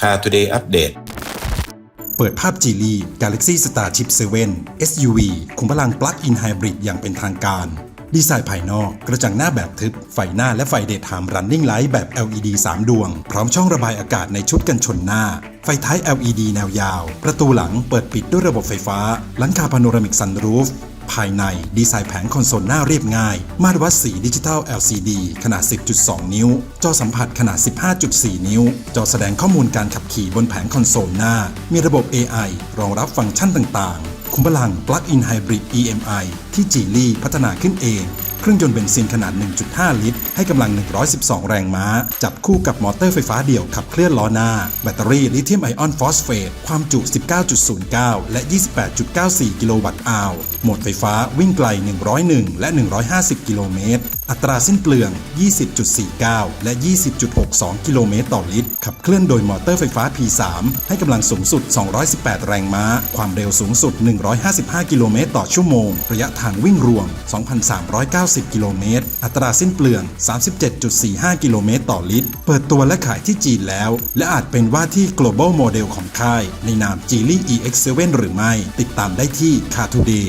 Car Today Update เปิดภาพ Geely Galaxy Starship 7 SUV คุมพลัง Plug-in Hybrid อย่างเป็นทางการ ดีไซน์ภายนอกกระจังหน้าแบบทึบ ไฟหน้าและไฟเดย์ไทม์ Running Light แบบ LED 3 ดวง พร้อมช่องระบายอากาศในชุดกันชนหน้า ไฟท้าย LED แนวยาว ประตูหลังเปิดปิดด้วยระบบไฟฟ้า หลังคาพาโนรามิกซันรูฟ ภายในดีไซน์แผงคอนโซลหน้าเรียบง่าย มาตรวัดสีดิจิทัล LCD ขนาด 10.2 นิ้ว จอสัมผัสขนาด 15.4 นิ้ว จอแสดงข้อมูลการขับขี่บนแผงคอนโซลหน้า มีระบบ AI รองรับฟังก์ชันต่างๆ คุ้มพลัง Plug-in Hybrid EMI ที่จีลี่พัฒนาขึ้นเอง เครื่องยนต์เบนซินขนาด 1.5 ลิตร ให้กำลัง 112 แรงม้า จับคู่กับมอเตอร์ไฟฟ้าเดี่ยวขับเคลื่อนล้อหน้า แบตเตอรี่ลิเธียมไอออนฟอสเฟต ความจุ 19.09 และ 28.94 กิโลวัตต์อาวโหมดไฟฟ้าวิ่งไกล 101 และ 150 กิโลเมตร อัตราสิ้นเปลือง 20.49 และ 20.62 กิโลเมตรต่อลิตร ขับเคลื่อนโดยมอเตอร์ไฟฟ้า P3 ให้กำลังสูงสุด 218 แรงม้า ความเร็วสูงสุด 155 กิโลเมตรต่อชั่วโมง ระยะทางวิ่งรวม 2,390กิโลเมตร อัตราสิ้นเปลือง 37.45 กิโลเมตรต่อลิตร เปิดตัวและขายที่จีนแล้ว และอาจเป็นว่าที่ global model ของค่าย ในนาม Geely EX7 หรือไม่ ติดตามได้ที่ Car Today